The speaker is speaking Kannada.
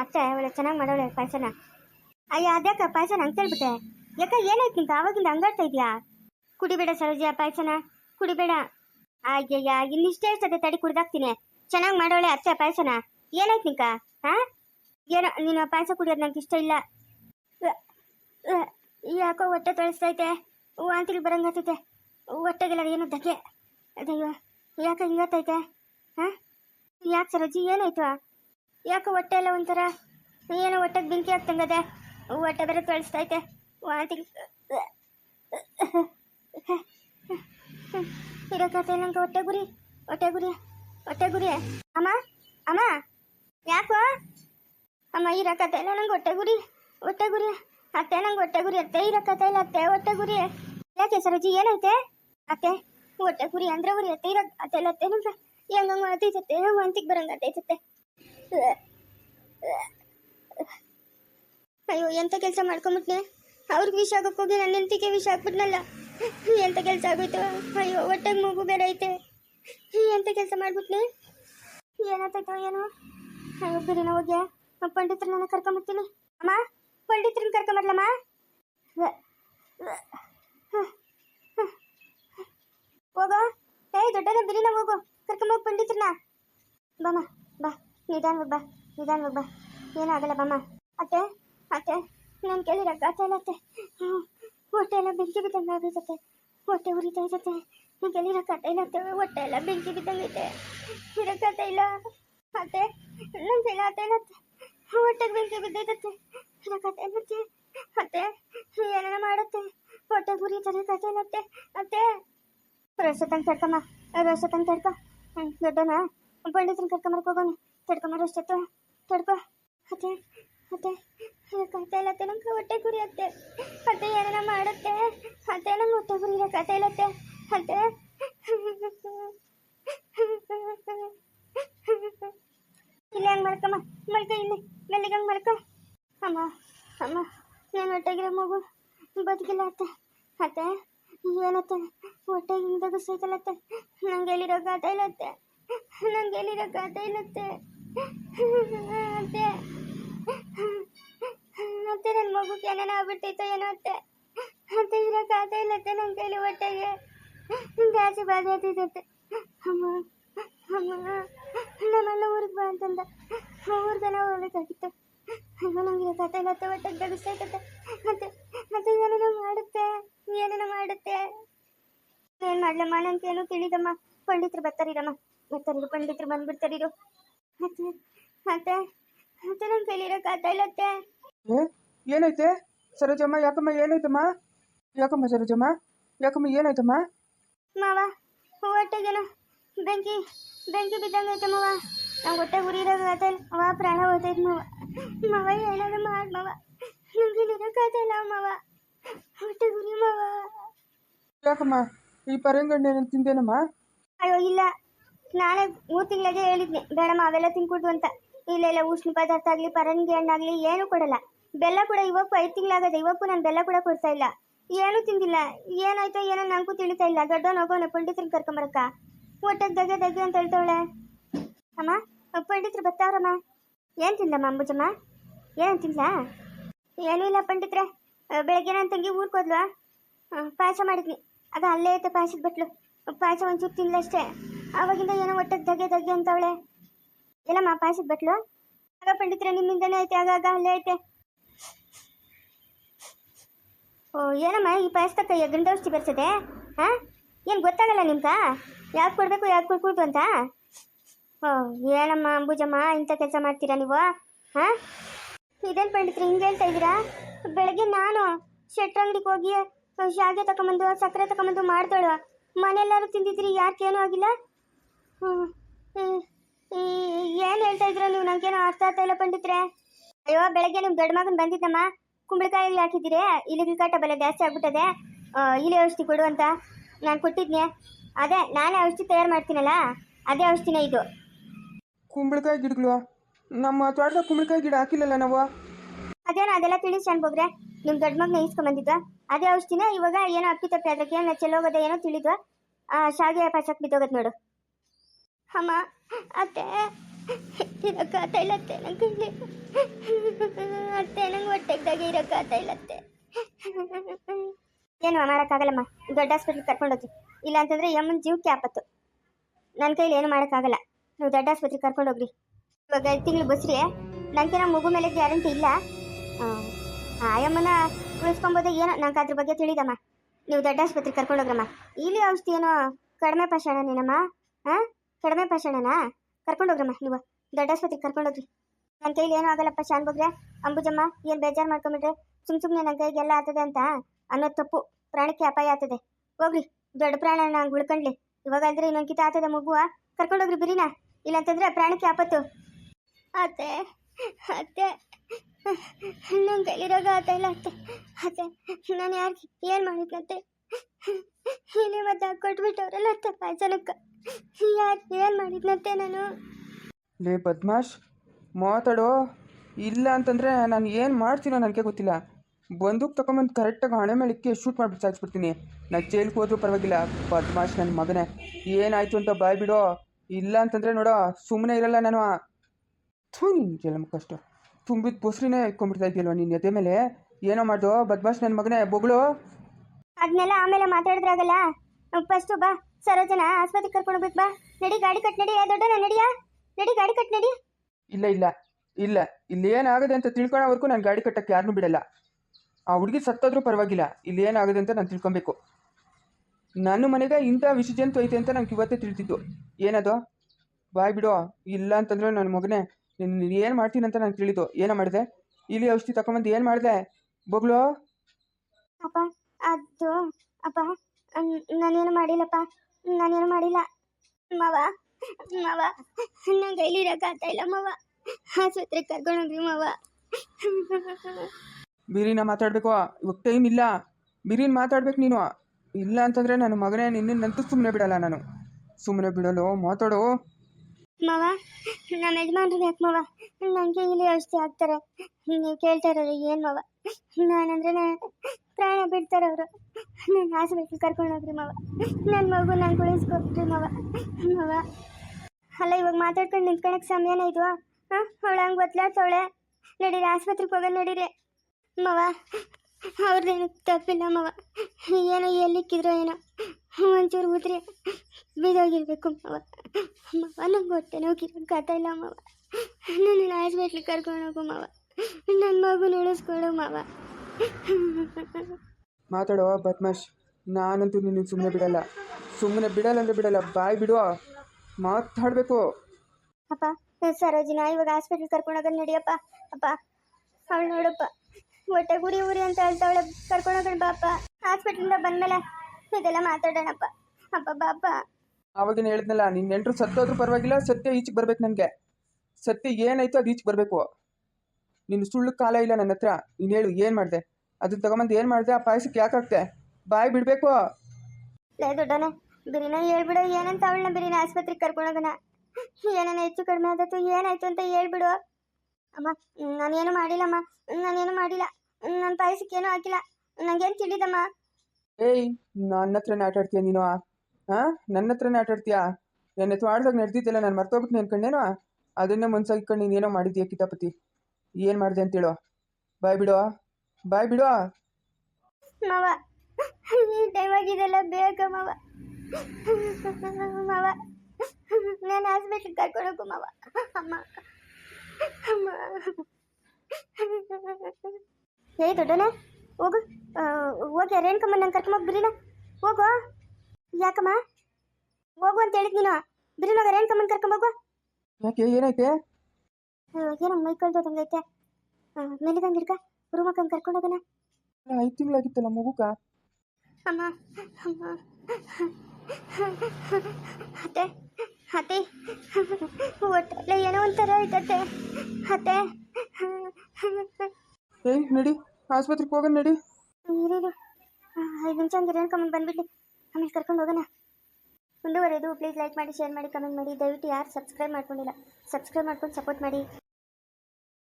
ಅತ್ತೆ ಅವಳೆ ಚೆನ್ನಾಗಿ ಮಾಡೋಳೆ ಪಾಯಸನ. ಅಯ್ಯ, ಅದ್ಯಾಕ ಪಾಯಸನ? ನಂಗೆ ಹೇಳ್ಬಿಟ್ಟೆ ಯಾಕ ಏನಾಯ್ತು ನಿಂಗೆ ಅವಾಗಿಂದ ಹಂಗಾಡ್ತಾ ಇದೆಯಾ? ಕುಡಿಬೇಡ ಸರೋಜಿಯ ಪಾಯಸನ. ಕುಡಿಬೇಡ. ಅಯ್ಯಯ್ಯ, ಇನ್ನಿಷ್ಟೇ ಸತೆ ತಡಿ, ಕುಡ್ದಾಕ್ತೀನಿ. ಚೆನ್ನಾಗಿ ಮಾಡೋಳೆ ಅತ್ತೆ, ಪಾಯಸನ. ಏನಾಯ್ತು ನಿಂಕ ಹಾ ಏನೋ, ನೀನು ಪಾಯಸ ಕುಡಿಯೋದು ನಂಗೆ ಇಷ್ಟ ಇಲ್ಲ. ಯಾಕೋ ಹೊಟ್ಟೆ ತೊಳಸ್ತೈತೆ ವಾಂತಿಲಿ ಬರಂಗತ್ತೈತೆ ಹೊಟ್ಟೆಗೆಲ್ಲ ಏನೋ ಧಕ್ಕೆ. ಅದಯ್ಯೋ ಯಾಕೆ ಹಿಂಗತ್ತೈತೆ ಹಾ ಯಾಕೆ ಸರೋಜಿ, ಏನಾಯ್ತು? ಯಾಕೆ ಹೊಟ್ಟೆ ಎಲ್ಲ ಒಂಥರ ಏನೋ ಹೊಟ್ಟೆಗೆ ಬೆಂಕಿ ಆಗ್ತಂಗದೆ ಹೊಟ್ಟೆ ಬೇರೆ ತೊಳಸ್ತೈತೆ ವಾಂತಿ ಕತೆ ನಂಗೆ ಹೊಟ್ಟೆ ಗುರಿ? ಹೊಟ್ಟೆ ಗುರಿ? ಹೊಟ್ಟೆ ಗುರಿ? ಅಮ್ಮ? ಅಮ್ಮ? ಯಾಕೋ? ಅಮ್ಮ ಇರಕತ್ತೆ ಇಲ್ಲ ನಂಗೆ ಹೊಟ್ಟೆ ಗುರಿ. ಹೊಟ್ಟೆ ಗುರಿ. ಅತ್ತೆ ನಂಗೆ ಹೊಟ್ಟೆ ಗುರಿ. ಅತ್ತೆ ಇರಕತ್ತೆ ಇಲ್ಲ. ಅತ್ತೆ ಹೊಟ್ಟೆ ಗುರಿ. ಯಾಕೆ ಸರೋಜಿ, ಏನೈತೆ? ಅತ್ತೆ, ಹೊಟ್ಟೆ ಗುರಿ ಅಂದ್ರೆ ಗುರಿ. ಅತ್ತೆ ಇರ ಅತ್ತೆ ಇಲ್ಲ, ಅತ್ತೆ ನಂಗೆ ಹೆಂಗ ಅತ್ತೈತತ್ತೆ ಒಂತಿಗೆ ಬರಂಗ ಅತ್ತೈತತ್ತೆ ಅಯ್ಯೋ, ಎಂತ ಕೆಲಸ ಮಾಡ್ಕೊಂಬಿಟ್ನೆ? ಅವ್ರಿಗೆ ವಿಷ ಆಗಕ್ಕೆ ಹೋಗಿ ನನ್ನ ಹೆಂಡತಿಗೆ ವಿಷ ಹಾಕ್ಬಿಟ್ನಲ್ಲ ಎಂತ ಕೆಲಸ ಆಗೋಯ್ತು? ಅಯ್ಯೋ ಹೊಟ್ಟೆಗೆ ಮಗು ಬೇರೆ ಐತೆ ಎಂತ ಕೆಲಸ ಮಾಡ್ಬಿಟ್ನೆ? ಏನಾಗ್ತೈತೋ ಏನೋ? ಅಯ್ಯೋ ಬಿರಿನ ಹೋಗ್ಯ ಪಂಡಿತ್ರನ್ನ ಕರ್ಕೊಂಬರ್ತೀನಿ ಅಮ್ಮ ಪಂಡಿತ್ರನ್ನ ಕರ್ಕೊಂಬರ್ಲಮ್ಮ? ಹೋಗೋ? ಏಯ್ ದೊಡ್ಡನ ಬಿರಿನ ಹೋಗು. ಕರ್ಕೊಂಬೋಗಿ ಪಂಡಿತ್ರನ್ನ ಬಾಮ ಬಾ. ನಿಧಾನವಾಗಿ ಬಾ ನಿಧಾನವಾಗಿ ಬಾ. ಏನಾಗಲ್ಲ ಬಮ್ಮ. ಅತ್ತೆ ಅತ್ತೆ ನನ್ನ ಕೈಲಿ ರಕ್ತ ಇಲ್ಲ ಅತ್ತೆ. ಹೊಟ್ಟೆ ಎಲ್ಲ ಬೆಂಕಿ ಬಿದ್ದಂಗೆ ಆಗೈತತ್ತೆ ಹೊಟ್ಟೆ ಉರಿತಾ ಇರುತ್ತೆ. ನನ್ನ ಕೈಲಿ ರಕ್ತ ಇಲ್ಲ ಅತ್ತೆ, ಹೊಟ್ಟೆ ಎಲ್ಲ ಬೆಂಕಿ ಬಿದ್ದಂಗೈತೆ ರಕ್ತ ಇಲ್ಲ. ಅತ್ತೆ ನನ್ನ ಕೈಲಿ ಅತ್ತೆ ಇಲ್ಲ ಅತ್ತೆ. ಹೊಟ್ಟೆಗೆ ಬೆಂಕಿ ಬಿದ್ದೈತತ್ತೆ ರಕ್ತ ಇಲ್ಲತ್ತೆ ಅತ್ತೆ. ಏನೇನ ಮಾಡುತ್ತೆ. ಹೊಟ್ಟೆ ಉರಿತಾರೆ ಕತೆ ಇಲ್ಲತ್ತೆ ಅತ್ತೆ. ರಸ ತಂದು ತಡ್ಕಮ್ಮ ರಸ ತಂದು ತಡ್ಕೊ ದೊಡ್ಡನ ಪಂಡಿತನ ಕರ್ಕೊಂಬರಕ್ಕೆ ಹೋಗೋಣ ತಡ್ಕೊಂಬರ ಅಷ್ಟೊತ್ತು. ತಡ್ಕೊ. ಅತ್ತೆ ಅತ್ತೆ ಕತೆ ಇಲ್ಲತ್ತೆ ನಮ್ಗೆ ಹೊಟ್ಟೆ ಕುರಿಯತ್ತೆ ಅತ್ತೆ. ಏನೇನ ಮಾಡುತ್ತೆ. ಅತ್ತೆ ನಮ್ಮ ಹೊಟ್ಟೆ ಇರೋ ಕತೆ ಇಲ್ಲತ್ತೆ ಅತ್ತೆ. ಇಲ್ಲ, ಹಂಗೆ ಮಾಡ್ಕಮ್ಮ ಮಲ್ಕ ಇಲ್ಲಿ. ಮೆಲ್ಲಿಗೆ ಹಂಗೆ ಮಲ್ಕ ಅಮ್ಮ ಅಮ್ಮ ಏನು ಹೊಟ್ಟೆಗಿರೋ ಮಗು ಬದುಕಿಲ್ಲ ಅತ್ತೆ. ಅತ್ತೆ, ಏನತ್ತೆ? ಹೊಟ್ಟೆ ಹಿಂದಾಗ ಸೈತಲತ್ತೆ ನಂಗೆ ಎಲ್ಲಿರೋ ಗಾತ ಇಲ್ಲತ್ತೆ ನಂಗೆ ಎಲ್ಲಿರೋ ಗಾತ ಇಲ್ಲತ್ತೆ ಅತ್ತೆ ಮತ್ತೆ ನನ್ನ ಮಗುಗೆ ಏನೇನೋ ಆಗ್ಬಿಟ್ಟೈತೋ ಏನೋ ಅತ್ತೆ ಅತ್ತೆ ಇರೋ ಗಾತ ಇಲ್ಲತ್ತೆ ನನ್ನ ಕೈಲಿ ಹೊಟ್ಟೆಗೆ. ಜಾಸ್ತಿ ಬಾಧೆ ಆಗ್ತೈತೆ ಅಮ್ಮ ಅಮ್ಮ ನಮ್ಮನ್ನ ಊರಿಗೆ ಬಾ ಅಂತಂದ. ಊರ್ಗನ ಹೋಗ್ಬೇಕಾಗಿತ್ತು ಅಯ್ಯೋ ನಂಗೆ ಕತೆ ಇಲ್ಲತ್ತೆ ಹೊಟ್ಟೆಗೆ ತೆಗಿಸ್ತೈತತ್ತೆ ಮತ್ತೆ ಮತ್ತೆ ಏನೇನೋ ಮಾಡುತ್ತೆ ಏನೇನೋ ಮಾಡುತ್ತೆ? ಏನ್ ಮಾಡ್ಲಮ್ಮ, ನಂಗೇನು ತಿಳಿದಮ್ಮ. ಪಂಡಿತರು ಬರ್ತಾರಿರಮ್ಮ. ಬರ್ತಾರಿರು, ಪಂಡಿತರು ಬಂದ್ಬಿಡ್ತಾರಿರು. ಮತ್ತೆ ಮತ್ತೆ ಮತ್ತೆ ನನ್ನ ಇಲ್ಲತ್ತೆ ಏ ಏನೈತೆ? ಸರೋಜಮ್ಮ ಯಾಕಮ್ಮ ಏನೈತಮ್ಮ? ಯಾಕಮ್ಮ ಸರೋಜಮ್ಮ? ಯಾಕಮ್ಮ ಏನಾಯ್ತಮ್ಮ ಮಾವ ಹೊಟ್ಟೆಗೇನು ಬೆಂಕಿ ಬೆಂಕಿ ಬಿದ್ದಂಗೆ ಐತೆ ಮಾವ. ನಂಗೆ ಹೊಟ್ಟೆ ಉರಿರೋದಾಗತ್ತೆ ಅವ ಪ್ರಾಣ ಹೋಗ್ತೈತೆ ಮಾವ. ಮಾವ ಏನಾದ್ರು ಮಾಡಿ ಮಾವ. ನಂಗೆ ಇರೋಕ್ಕಾಗತ್ತೆ ಇಲ್ಲ ಮಾವ. ಹೊಟ್ಟೆ ಗುರಿ ಮಾವ. ಯಾಕಮ್ಮ ಈ ಪರಂಗಣ್ಣ ತಿಂದೇನಮ್ಮ? ಅಯ್ಯೋ ಇಲ್ಲ. ನಾಳೆ ಮೂರು ತಿಂಗಳಿಗೆ ಹೇಳಿದ್ನಿ, ಬೇಡಮ್ಮ, ಅವೆಲ್ಲ ತಿನ್ಕೊಡ್ದು ಅಂತ. ಇಲ್ಲೆಲ್ಲ ಇಲ್ಲ, ಉಷ್ಣ ಪದಾರ್ಥ ಆಗಲಿ, ಪರಂಗಿ ಹಣ್ಣಾಗಲಿ ಏನೂ ಕೊಡಲ್ಲ. ಬೆಲ್ಲ ಕೂಡ ಇವಕ್ಕೂ ಐದು ತಿಂಗಳಾಗದೆ ಇವಕ್ಕೂ ನಾನು ಬೆಲ್ಲ ಕೂಡ ಕೊಡ್ತಾ ಇಲ್ಲ. ಏನೂ ತಿಂದಿಲ್ಲ. ಏನಾಯ್ತೋ ಏನೋ ನನಗೂ ತಿಳಿತಾ ಇಲ್ಲ. ದೊಡ್ಡವನು ಹೋಗೋಣ ಪಂಡಿತ್ರನ್ನ ಕರ್ಕೊಂಬರಕ್ಕ ಹೊಟ್ಟೆಗೆ ದಗ್ಗೆ ದಗ್ಗೆ ಅಂತ ಹೇಳ್ತಾವಳೆ. ಅಮ್ಮ ಪಂಡಿತ್ರು ಬರ್ತಾವ್ರಮ್ಮ. ಏನು ತಿಂದಮ್ಮ ಅಂಬುಜಮ್ಮ? ಏನು ತಿಂದ ಏನೂ ಇಲ್ಲ ಪಂಡಿತ್ರೆ. ಬೆಳಗ್ಗೆ ನನ್ನ ತಂಗಿ ಊರಿಗೆ ಪಾಯಸ ಮಾಡಿದ್ನಿ. ಅದು ಅಲ್ಲೇ ಐತೆ ಪಾಯಸದ ಬಟ್ಲು. ಪಾಯಸ ಒಂಚೂರು ತಿನ್ಲಷ್ಟೇ ಆವಾಗಿಂದ ಏನೋ ಹೊಟ್ಟೆಗೆ ದಗೆ ದಗೆ ಅಂತವಳೆ. ಏನಮ್ಮ ಪಾಯಸದ ಬಟ್ಲು? ಆಗ ಪಂಡಿತ್ರೆ ನಿಮ್ಮಿಂದನೇ ಐತೆ, ಆಗಾಗ ಅಲ್ಲೇ ಐತೆ. ಓ, ಏನಮ್ಮ ಈ ಪಾಯಸದ ಕೈಯ ಗಂಡೌಷಧಿ ಬರ್ತದೆ ಹಾಂ ಏನು ಗೊತ್ತಾಗಲ್ಲ ನಿಮ್ಗ? ಯಾಕೆ ಕೊಡಬೇಕು ಯಾಕೆ ಕೊಡ್ಕೊಡ್ತು ಅಂತ? ಓ, ಏನಮ್ಮ ಅಂಬುಜಮ್ಮ, ಇಂಥ ಕೆಲಸ ಮಾಡ್ತೀರಾ ನೀವು? ಹಾಂ ಇದೇನು ಪಂಡಿತ್ರಿ ಹಿಂಗೆ ಹೇಳ್ತಾ ಇದ್ದೀರಾ? ಬೆಳಗ್ಗೆ ನಾನು ಶೆಟ್ರ್ ಅಂಗಡಿಗೆ ಹೋಗಿ ಶಾವಿಗೆ ತಗೊಂಬಂದು ಸಕ್ಕರೆ ತಗೊಂಬಂದು ಮಾಡ್ತಾಳು ಮನೆಯೆಲ್ಲರೂ ತಿಂದಿದ್ರಿ ಯಾರಿಗೇನೂ ಆಗಿಲ್ಲ? ಏನು ಹೇಳ್ತಾ ಇದ್ರ ನೀವು? ನಂಗೇನು ಅರ್ಥ ಆಗ್ತಾ ಇಲ್ಲ ಪಂಡಿತ್ರೆ. ಅಯ್ಯೋ ಬೆಳಗ್ಗೆ ನಿಮ್ಮ ದೊಡ್ಡ ಮಗನ್ ಬಂದಿದ್ದಮ್ಮ. ಕುಂಬಳಕಾಯಿ ಹಾಕಿದ್ದೀರಿ. ಇಲ್ಲಿಗೆ ಕಾಟ ಬೆಲೆ ಜಾಸ್ತಿ ಆಗ್ಬಿಟ್ಟದೆ. ಇಲ್ಲಿ ಇಲಿ ಔಷಧಿ ಕೊಡು ಅಂತ ನಾನು ಕೊಟ್ಟಿದ್ನೆ. ಅದೇ ನಾನೇ ಔಷಧಿ ತಯಾರು ಮಾಡ್ತೀನಲ್ಲ ಅದೇ ಔಷಧಿನೇ ಇದು. ಕುಂಬಳಕಾಯಿ ಗಿಡಗಳು? ನಮ್ಮ ತೋಟದ ಕುಂಬಳಕಾಯಿ ಗಿಡ ಹಾಕಿಲ್ಲಲ್ಲ ನಾವು? ಅದೇನೋ ಅದೆಲ್ಲ ತಿಳಿಸಿ ಅನ್ಬೋಗ್ರೆ. ನಿಮ್ಮ ದೊಡ್ಡ ಮಗನ ಇಸ್ಕೊಂಡ್ ಬಂದಿದ್ದು. ಅದೇ ಔಷಧಿನ ಇವಾಗ ಏನೋ ಅಪ್ಪಿ ತಪ್ಪಿ ಅದಕ್ಕೆ ಏನೋ ಚೆಲ್ಲೋಗೋದ ಏನೋ ತಿಳಿದ್ವ ಶಾವಿಗೆ ಪಾಸಕ್ಕೆ ಬಿದ್ದೋಗತ್ ನೋಡು. ಅಮ್ಮ, ಅತ್ತೆ ಅತ್ತೆ, ನಂಗೆ ಏನು ಮಾಡೋಕ್ಕಾಗಲ್ಲಮ್ಮ? ದೊಡ್ಡ ಹಾಸ್ಪಿಟ್ಲಿಗೆ ಕರ್ಕೊಂಡೋಗಿ ಇಲ್ಲ ಅಂತಂದ್ರೆ ಯಮ್ಮನ ಜೀವಕ್ಕೆ ಆಪತ್ತು. ನನ್ನ ಕೈಲಿ ಏನು ಮಾಡೋಕ್ಕಾಗಲ್ಲ. ನೀವು ದೊಡ್ಡ ಆಸ್ಪತ್ರೆಗೆ ಕರ್ಕೊಂಡೋಗ್ರಿ ಇವಾಗ ತಿಂಗಳು ಬಸ್ರಿ ನನಗೆ ನಮ್ಮ ಮಗು ಮೇಲೆ ಗ್ಯಾರಂಟಿ ಇಲ್ಲ. ಆಯಮ್ಮನ ಉಳಿಸ್ಕೊಬೋದು ಏನೋ, ನಂಗೆ ಅದ್ರ ಬಗ್ಗೆ ತಿಳಿದಮ್ಮ. ನೀವು ದೊಡ್ಡ ಆಸ್ಪತ್ರೆಗೆ ಕರ್ಕೊಂಡೋಗ್ರಮ್ಮ ಇಲ್ಲಿ ಔಷಧಿ ಏನೋ ಕಡಿಮೆ ಪಾಷಾಣ ನೀನಮ್ಮ ಹಾಂ ಕಡಿಮೆ ಪಾಷಾಣನಾ? ಕರ್ಕೊಂಡೋಗ್ರಮ್ಮ ನೀವು. ದೊಡ್ಡ ಆಸ್ಪತ್ರೆಗೆ ಕರ್ಕೊಂಡೋಗ್ರಿ ನನ್ನ ಕೈಲಿ ಏನೂ ಆಗಲ್ಲಪ್ಪ ಶಾನ್ ಬಗ್ರೆ ಅಂಬುಜಮ್ಮ, ಏನು ಬೇಜಾರು ಮಾಡ್ಕೊಂಬಿಟ್ರೆ? ಸುಮ್ ಸುಮ್ಮನೆ ನನ್ನ ಕೈಗೆ ಎಲ್ಲ ಆಗ್ತದೆ ಅಂತ ಅನ್ನೋದು ತಪ್ಪು. ಪ್ರಾಣಕ್ಕೆ ಅಪಾಯ ಆಗ್ತದೆ ಹೋಗ್ರಿ, ದೊಡ್ಡ ಪ್ರಾಣ ನಂಗೆ ಉಳ್ಕೊಂಡ್ಲಿ. ಇವಾಗ ಅಲ್ದ್ರೆ ಇನ್ನೊಂದ್ಕಿತ ಆಗ್ತದೆ ಮಗುವ. ಕರ್ಕೊಂಡೋಗ್ರಿ ಬಿರಿನ. ಇಲ್ಲಂತಂದ್ರೆ ಪ್ರಾಣಕ್ಕೆ ಆಪತ್ತು. ಅತ್ತೆ ಅತ್ತೆ. ನನ್ನ ಕೈಲಿರೋಗ ಆತ ಇಲ್ಲ ಅತ್ತೆ. ಅತ್ತೆ, ನಾನು ಯಾರಿಗೆ ಏನು ಮಾಡಿದ್ನತ್ತೆ ಇಲ್ಲಿ ಮತ್ತೆ ಕೊಟ್ಬಿಟ್ಟವ್ರಲ್ಲ ಅತ್ತೆ ಯಾರು ಏನು ಮಾಡಿದಂತೆ ನಾನು? ಲೇ ಬದ್ಮಾಶ್ ಮಾತಾಡೋ? ಇಲ್ಲ ಅಂತಂದರೆ ನಾನು ಏನು ಮಾಡ್ತೀನೋ ನನಗೆ ಗೊತ್ತಿಲ್ಲ. ಬಂದೂಕ್ ತಗೊಂಬಂದು ಕರೆಕ್ಟಾಗಿ ಹಣೆ ಮೇಲೆ ಶೂಟ್ ಮಾಡಿಬಿಟ್ಟು ಸಾಗಿಸ್ಬಿಡ್ತೀನಿ ನಾನು ಜೈಲಿಗೆ ಹೋದ್ರೂ ಪರವಾಗಿಲ್ಲ. ಬದ್ಮಾಶ್ ನನ್ನ ಮಗನೇ. ಏನಾಯ್ತು ಅಂತ ಬಾಯ್ ಬಿಡೋ? ಇಲ್ಲ ಅಂತಂದರೆ ನೋಡೋ ಸುಮ್ಮನೆ ಇರಲ್ಲ ನಾನು. ಥೂ ನಿನ್ನ ಕಷ್ಟ ತುಂಬಿದ ಬೊಸ್ರಿನೇ ಇಟ್ಕೊಂಡ್ಬಿಡ್ತಾ ಇದೆಯಲ್ವ ನಿನ್ನ ಎದೆ ಮೇಲೆ? ಏನೋ ಮಾಡ್ದೋ? ಬದ್ಮಾಶ್ ನನ್ನ ಮಗನೇ ಬೊಗಳು. ಅದನ್ನೆಲ್ಲ ಆಮೇಲೆ ಮಾತಾಡಿದ್ರಾಗಲ್ಲ ಫಸ್ಟು ಬಾ. ಸರೋಜನ ಆಸ್ಪತ್ರೆಗೆ ಕರ್ಕೊಂಡು ಹೋಗ್ಬೇಕು ಬಾ. ನಡಿ ಗಾಡಿ ಕಟ್ ನಡಿ. ದೊಡ್ಡ ನಡಿಯಾ? ನಡಿ ಗಾಡಿ ಕಟ್ ನಡಿ. ಇಲ್ಲ ಇಲ್ಲ ಇಲ್ಲ. ಇಲ್ಲಿ ಏನಾಗದೆ ಅಂತ ತಿಳ್ಕೊಳ್ಳೋವರೆಗೂ ನಾನು ಗಾಡಿ ಕಟ್ಟಕ್ಕೆ ಯಾರನ್ನೂ ಬಿಡಲ್ಲ. ಆ ಹುಡುಗಿ ಸತ್ತೋದ್ರೂ ಪರವಾಗಿಲ್ಲ. ಇಲ್ಲಿ ಏನಾಗದೆ ಅಂತ ನಾನು ತಿಳ್ಕೊಬೇಕು. ನನ್ನ ಮನೆಗೆ ಇಂಥ ವಿಷಜಂತು ಐತೆ ಅಂತ ನನ್ಗೆ ಇವತ್ತೇ ತಿಳಿದಿತ್ತು ಏನದು? ಬಾಯ್ ಬಿಡು. ಇಲ್ಲ ಅಂತಂದ್ರೆ ನನ್ನ ಮಗನೇ ನೀನು ಏನು ಮಾಡ್ತೀನಿ ಅಂತ ನಾನು ತಿಳಿದು. ಏನ ಮಾಡಿದೆ? ಇಲ್ಲಿ ಔಷಧಿ ತಗೊಂಬಂದು ಏನು ಮಾಡಿದೆ? ಬೊಗ್ಳು ಅಪ್ಪ ಅದು ಅಪ್ಪ ನಾನೇನು ಮಾಡಿಲ್ಲಪ್ಪ? ನಾನೇನು ಮಾಡಿಲ್ಲ. ಮಾವ ಮಾವ ನನ್ನ ಕೈಲಿ ಇರೋಕ್ಕಾಗ್ತಾ ಇಲ್ಲ ಮಾವ. ಆಸ್ಪತ್ರೆಗೆ ಕರ್ಕೊಂಡೋಗ್ರಿ ಮಾವ. ಬಿರಿನ ಮಾತಾಡಬೇಕು. ಇವಾಗ ಟೈಮ್ ಇಲ್ಲ. ಬಿರಿನ್ ಮಾತಾಡ್ಬೇಕು ನೀನು. ಇಲ್ಲ ಅಂತಂದರೆ ನನ್ನ ಮಗನೇ ನಿನ್ನಂತೂ ಸುಮ್ಮನೆ ಬಿಡಲ್ಲ ನಾನು. ಸುಮ್ಮನೆ ಬಿಡಲು ಮಾತಾಡು. ಮಾವ ನಮ್ಮ ಯಜಮಾನ್ರಿ ಯಾಕೆ ಮಾವ? ನನಗೆ ಇಲ್ಲಿ ಅಷ್ಟೇ ಆಗ್ತಾರೆ ನೀವು ಕೇಳ್ತಾ ಇರೋದು ಏನು ಮಾವ? ನಾನಂದ್ರೆ ಪ್ರಾಣ ಬಿಡ್ತಾರೆ ಅವರು. ನನ್ನ ಹಾಸ್ಪಿಟ್ಲ್ ಕರ್ಕೊಂಡೋಗ್ರಿ ಮಾವ. ನನ್ನ ಮಗು ನಾನು ಉಳಿಸ್ಕೊಟ್ರಿ ಮಾವ. ಮಾವ. ಅಲ್ಲ, ಇವಾಗ ಮಾತಾಡ್ಕೊಂಡು ನಿಂತ್ಕೊಳಕ್ಕೆ ಸಮಯನ ಇದು ಹಾಂ? ಅವಳು ಹಂಗೆ ಬತ್ಲಾಡ್ತವಳೆ ನಡೀರಿ, ಆಸ್ಪತ್ರೆಗೆ ಹೋಗೋಣ ನಡೀರಿ. ಮಾವ. ಅವ್ರದ್ದೇನು ತಪ್ಪಿಲ್ಲ ಮಾವ. ಏನೋ ಎಲ್ಲಿಕ್ಕಿದ್ರೋ ಏನೋ. ಒಂಚೂರು ಉದ್ರಿ ಬೀದೋಗಿರ್ಬೇಕು ಮಾವ. ಮಾವ, ನಂಗೆ ಹೊಟ್ಟೆ ಕಥ ಇಲ್ಲ ಮಾವ. ನನ್ನ ಹಾಸ್ಪಿಟ್ಲಿಗೆ ಕರ್ಕೊಂಡು ಹೋಗು ಮಾವ. ನನ್ನ ಮಗು ಉಳಿಸ್ಕೊಡು ಮಾವ. ಮಾತಾಡೋ ಬದ್ಮಾಶ್. ನಾನಂತೂ ನಿನ್ನ ಸುಮ್ಮನೆ ಬಿಡಲ್ಲ. ಸುಮ್ಮನೆ ಬಿಡಲ್ಲ ಅಂದ್ರೆ ಬಿಡಲ್ಲ. ಬಾಯ್ ಬಿಡುವ. ಮಾತಾಡಬೇಕು. ಅಪ್ಪ ಸರೋಜಿನ ಇವಾಗ ಹಾಸ್ಪಿಟ್ಲ್ ಕರ್ಕೊಂಡು ಹೋಗಣ ನಡಿಯಪ್ಪ. ಅಪ್ಪ ಅವಳು ನೋಡಪ್ಪ. ಹೊಟ್ಟೆ ಗುರಿ ಉರಿ ಅಂತ ಹೇಳ್ತಾವಳೆ. ಕರ್ಕೊಂಡು ಹೋಗಣ ಬಾಪ. ಹಾಸ್ಪಿಟ್ಲಿಂದ ಬಂದ್ಮೇಲೆ ಇದೆಲ್ಲ ಮಾತಾಡೋಣಪ್ಪ. ಅಪ್ಪ ಬಾಪ್ಪ ಅವಾಗೇನು ಹೇಳಿದ್ನಲ್ಲ ನಿನ್ನ ನೆಂಟರು ಸತ್ತೋದ್ರೂ ಪರವಾಗಿಲ್ಲ ಸತ್ಯ ಈಚೆಗೆ ಬರ್ಬೇಕು ನನಗೆ. ಸತ್ಯ ಏನಾಯ್ತು ಅದು ಈಚೆಗೆ ಬರಬೇಕು. ನಿನ್ನ ಸುಳ್ಳು ಕಾಲ ಇಲ್ಲ ನನ್ನ ಹತ್ರ. ನೀನು ಹೇಳು ಏನು ಮಾಡಿದೆ? ಅದನ್ನ ತಗೊಂಬಂದು ಏನು ಮಾಡಿದೆ? ಆ ಪಾಯಸಕ್ಕೆ ಯಾಕಾಗ್ತೆ ಬಾಯ್ ಬಿಡಬೇಕು? ಲೇ ದೊಡ್ಡನೆ ಬಿರಿನ ಹೇಳ್ಬಿಡು ಏನಂತ ಅವಳನ್ನ ಬಿರಿನ ಆಸ್ಪತ್ರೆಗೆ ಕರ್ಕೊಂಡು ಹೋಗೋಣ. ಏನೇನು ಹೆಚ್ಚು ಕಡಿಮೆ ಆದತ್ತು ಏನಾಯ್ತು ಅಂತ ಹೇಳ್ಬಿಡು. ಅಮ್ಮ ನಾನೇನು ಮಾಡಿಲ್ಲಮ್ಮ ನಾನೇನು ಮಾಡಿಲ್ಲ. ನನ್ನ ಪಾಯಸಕ್ಕೆ ಏನೂ ಹಾಕಿಲ್ಲ. ನಂಗೇನು ತಿಳಿದಮ್ಮ ಏಯ್ ನನ್ನ ಹತ್ರನೇ ಆಟ ಆಡ್ತೀಯ ನೀನು? ಹಾಂ ನನ್ನ ಹತ್ರನೇ ಆಟ ಆಡ್ತೀಯಾ? ನನ್ನ ಹತ್ರ ಆಡ್ದಾಗ ನಡೆದಿದ್ದೆಲ್ಲ ನಾನು ಮರ್ತೋಗ್ಬಿಟ್ಟು ಅನ್ಕೊಂಡೇನೋ ಅದನ್ನೇ ಮನ್ಸಾಗಿಕೊಂಡು ನೀನೇನೋ ಮಾಡಿದ್ಯಾ ಕಿತಾಪತಿ? ಏನು ಮಾಡಿದೆ ಅಂತೇಳು ಬಾಯ್ ಬಿಡು. ಬಾಯ್ ಬಿಡು ಮಾವ. ಈ ಟೈಮ್ ಆಗಿದೆಲ್ಲ ಬೇಗ ಮಾವ. ಮಾವ. ನಾನು ಹಾಸ್ಪಿಟ್ಲಿಗೆ ಕರ್ಕೊಂಡು ಹೋಗು ಮಾವ. ಅಮ್ಮ. ಅಮ್ಮ. ಏ ದೊಡ್ಡನೆ ಹೋಗು. ಆ, ಹೋಗಿ ರೇಣುಕಮ್ಮ ನಂಗೆ ಕರ್ಕೊಂಡೋಗಿ ಬಿರಿನ ಹೋಗು ಯಾಕಮ್ಮ? ಹೋಗು ಅಂತ ಹೇಳಿದ್ ನೀನು. ಬಿರಿನಾಗ ರೇಣುಕಮ್ಮನ ಕರ್ಕೊಂಬೋಗು ಯಾಕೆ ಏನೈತೆ ಏನೋ ಮೈ ಕಳ್ದೋದಂಗೈತೆ. ಮೇಲಿದಂಗೆ ಹಿಡ್ಕ ರೂಮಕ್ಕಂಗೆ ಕರ್ಕೊಂಡು ಹೋಗೋಣ? ಐದು ತಿಂಗಳಾಗಿತ್ತಲ್ಲ ಮಗುಕ? ಅಮ್ಮ ಅಮ್ಮ. ಅತ್ತೆ ಅತ್ತೆ. ಹೊಟ್ಟೆಲ್ಲ ಏನೋ ಒಂಥರ ಆಯ್ತತ್ತೆ ಅತ್ತೆ. ಏಯ್ ನಡಿ ಆಸ್ಪತ್ರೆಗೆ ಹೋಗೋಣ ನಡಿ. ಇರೀರಿ ಐದು ನಿಮಿಷ ಹಂಗೆ ರೇಣುಕಮ್ಮನ್ ಬಂದ್ಬಿಟ್ಟು ಆಮೇಲೆ ಕರ್ಕೊಂಡು ಹೋಗೋಣ. ಮುಂದುವರೆದು ಪ್ಲೀಸ್ ಲೈಕ್ ಮಾಡಿ ಶೇರ್ ಮಾಡಿ ಕಮೆಂಟ್ ಮಾಡಿ. ದಯವಿಟ್ಟು ಯಾರು ಸಬ್ಸ್ಕ್ರೈಬ್ ಮಾಡ್ಕೊಂಡಿಲ್ಲ ಸಬ್ಸ್ಕ್ರೈಬ್ ಮಾಡ್ಕೊಂಡು ಸಪೋರ್ಟ್ ಮಾಡಿ.